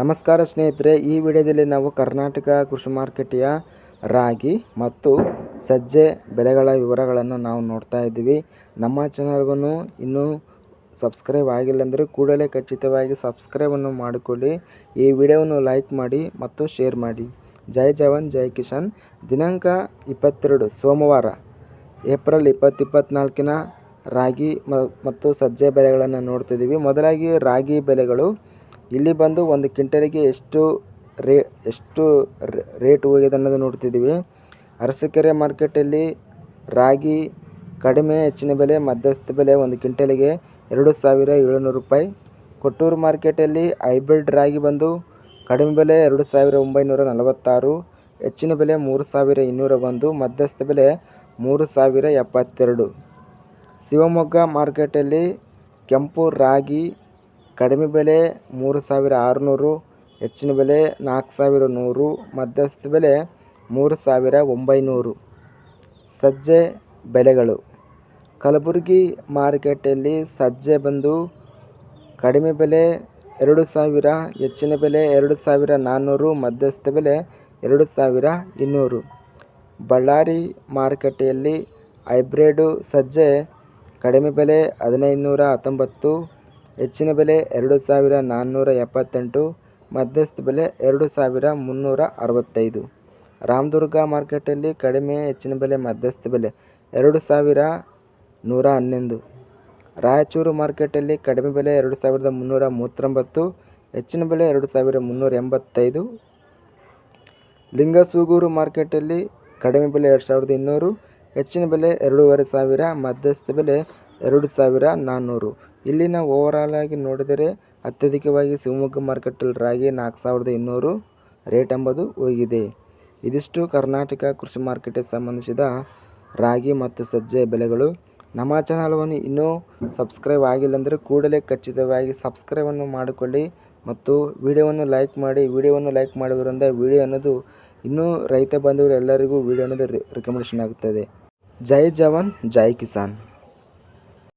ನಮಸ್ಕಾರ ಸ್ನೇಹಿತರೆ, ಈ ವಿಡಿಯೋದಲ್ಲಿ ನಾವು ಕರ್ನಾಟಕ ಕೃಷಿ ಮಾರುಕಟ್ಟೆಯ ರಾಗಿ ಮತ್ತು ಸಜ್ಜೆ ಬೆಲೆಗಳ ವಿವರಗಳನ್ನು ನಾವು ನೋಡ್ತಾ ಇದ್ದೀವಿ. ನಮ್ಮ ಚಾನಲ್ಗೂ ಇನ್ನೂ ಸಬ್ಸ್ಕ್ರೈಬ್ ಆಗಿಲ್ಲ ಅಂದರೆ ಕೂಡಲೇ ಖಚಿತವಾಗಿ ಸಬ್ಸ್ಕ್ರೈಬನ್ನು ಮಾಡಿಕೊಳ್ಳಿ. ಈ ವಿಡಿಯೋವನ್ನು ಲೈಕ್ ಮಾಡಿ ಮತ್ತು ಶೇರ್ ಮಾಡಿ. ಜೈ ಜವಾನ್, ಜೈ ಕಿಶನ್ ದಿನಾಂಕ ಇಪ್ಪತ್ತೆರಡು, ಸೋಮವಾರ, ಏಪ್ರಿಲ್ ಇಪ್ಪತ್ತು ಇಪ್ಪತ್ತ್ನಾಲ್ಕಿನ ರಾಗಿ ಮತ್ತು ಸಜ್ಜೆ ಬೆಲೆಗಳನ್ನು ನೋಡ್ತಿದ್ದೀವಿ ಮೊದಲಾಗಿ ರಾಗಿ ಬೆಲೆಗಳು ಇಲ್ಲಿ ಬಂದು ಒಂದು ಕ್ವಿಂಟಲಿಗೆ ಎಷ್ಟು ರೇ, ಎಷ್ಟು ರೇಟ್ ಹೋಗಿದೆ ಅನ್ನೋದು ನೋಡ್ತಿದ್ದೀವಿ ಅರಸೀಕೆರೆ ಮಾರ್ಕೆಟಲ್ಲಿ ರಾಗಿ ಕಡಿಮೆ, ಹೆಚ್ಚಿನ ಬೆಲೆ, ಮಧ್ಯಸ್ಥ ಬೆಲೆ ಒಂದು ಕ್ವಿಂಟಲಿಗೆ ಎರಡು ಸಾವಿರ ಏಳುನೂರು ರೂಪಾಯಿ. ಕೊಟ್ಟೂರು ಮಾರ್ಕೆಟಲ್ಲಿ ಹೈಬ್ರಿಡ್ ರಾಗಿ ಬಂದು ಕಡಿಮೆ ಬೆಲೆ ಎರಡು ಸಾವಿರ ಒಂಬೈನೂರ ನಲವತ್ತಾರು, ಹೆಚ್ಚಿನ ಬೆಲೆ ಮೂರು ಸಾವಿರ ಇನ್ನೂರ ಒಂದು, ಮಧ್ಯಸ್ಥ ಬೆಲೆ ಮೂರು ಸಾವಿರ ಎಪ್ಪತ್ತೆರಡು. ಶಿವಮೊಗ್ಗ ಮಾರ್ಕೆಟಲ್ಲಿ ಕೆಂಪು ರಾಗಿ ಕಡಿಮೆ ಬೆಲೆ ಮೂರು ಸಾವಿರ ಆರುನೂರು, ಹೆಚ್ಚಿನ ಬೆಲೆ ನಾಲ್ಕು ಸಾವಿರ ನೂರು, ಮಧ್ಯಸ್ಥ ಬೆಲೆ ಮೂರು ಸಾವಿರ ಒಂಬೈನೂರು. ಸಜ್ಜೆ ಬೆಲೆಗಳು. ಕಲಬುರಗಿ ಮಾರ್ಕೆಟಲ್ಲಿ ಸಜ್ಜೆ ಬಂದು ಕಡಿಮೆ ಬೆಲೆ ಎರಡು ಸಾವಿರ, ಹೆಚ್ಚಿನ ಬೆಲೆ ಎರಡು ಸಾವಿರ ನಾನ್ನೂರು, ಮಧ್ಯಸ್ಥ ಬೆಲೆ ಎರಡು ಸಾವಿರ ಇನ್ನೂರು. ಬಳ್ಳಾರಿ ಮಾರುಕಟ್ಟೆಯಲ್ಲಿ ಹೈಬ್ರಿಡು ಸಜ್ಜೆ ಕಡಿಮೆ ಬೆಲೆ ಹದಿನೈದು ನೂರ ಹತ್ತೊಂಬತ್ತು ಹೆಚ್ಚಿನ ಬೆಲೆ ಎರಡು ಸಾವಿರ ನಾನ್ನೂರ ಎಪ್ಪತ್ತೆಂಟು, ಮಧ್ಯಸ್ಥ ಬೆಲೆ ಎರಡು ಸಾವಿರ ಮುನ್ನೂರ ಅರವತ್ತೈದು. ರಾಮದುರ್ಗ ಮಾರ್ಕೆಟಲ್ಲಿ ಕಡಿಮೆ ಹೆಚ್ಚಿನ ಬೆಲೆ, ಮಧ್ಯಸ್ಥ ಬೆಲೆ ಎರಡು ಸಾವಿರ ನೂರ ಹನ್ನೊಂದು. ರಾಯಚೂರು ಮಾರ್ಕೆಟಲ್ಲಿ ಕಡಿಮೆ ಬೆಲೆ ಎರಡು ಸಾವಿರದ ಮುನ್ನೂರ ಮೂವತ್ತೊಂಬತ್ತು, ಹೆಚ್ಚಿನ ಬೆಲೆ ಎರಡು ಸಾವಿರ ಮುನ್ನೂರ ಎಂಬತ್ತೈದು. ಲಿಂಗಸೂಗೂರು ಮಾರ್ಕೆಟಲ್ಲಿ ಕಡಿಮೆ ಬೆಲೆ ಎರಡು ಸಾವಿರದ ಇನ್ನೂರು, ಹೆಚ್ಚಿನ ಬೆಲೆ ಎರಡೂವರೆ ಸಾವಿರ, ಮಧ್ಯಸ್ಥ ಬೆಲೆ ಎರಡು ಸಾವಿರ ನಾನ್ನೂರು. ಇಲ್ಲಿನ ಓವರಾಲ್ ಆಗಿ ನೋಡಿದರೆ ಅತ್ಯಧಿಕವಾಗಿ ಶಿವಮೊಗ್ಗ ಮಾರ್ಕೆಟಲ್ಲಿ ರಾಗಿ ನಾಲ್ಕು ಸಾವಿರದ ಇನ್ನೂರು ರೇಟ್ ಎಂಬುದು ಹೋಗಿದೆ. ಇದಿಷ್ಟು ಕರ್ನಾಟಕ ಕೃಷಿ ಮಾರ್ಕೆಟಿಗೆ ಸಂಬಂಧಿಸಿದ ರಾಗಿ ಮತ್ತು ಸಜ್ಜೆ ಬೆಲೆಗಳು. ನಮ್ಮ ಚಾನಲ್ವನ್ನು ಇನ್ನೂ ಸಬ್ಸ್ಕ್ರೈಬ್ ಆಗಿಲ್ಲ ಅಂದರೆ ಕೂಡಲೇ ಖಚಿತವಾಗಿ ಸಬ್ಸ್ಕ್ರೈಬನ್ನು ಮಾಡಿಕೊಳ್ಳಿ ಮತ್ತು ವಿಡಿಯೋವನ್ನು ಲೈಕ್ ಮಾಡಿ, ವಿಡಿಯೋವನ್ನು ಲೈಕ್ ಮಾಡುವುದರಿಂದ ವಿಡಿಯೋ ಅನ್ನೋದು ಇನ್ನೂ ರೈತ ಬಂಧುಗಳು ಎಲ್ಲರಿಗೂ ವಿಡಿಯೋ ಅನ್ನೋದು ರಿಕಮೆಂಡೇಷನ್ ಆಗುತ್ತದೆ ಜೈ ಜವಾನ್, ಜೈ ಕಿಸಾನ್.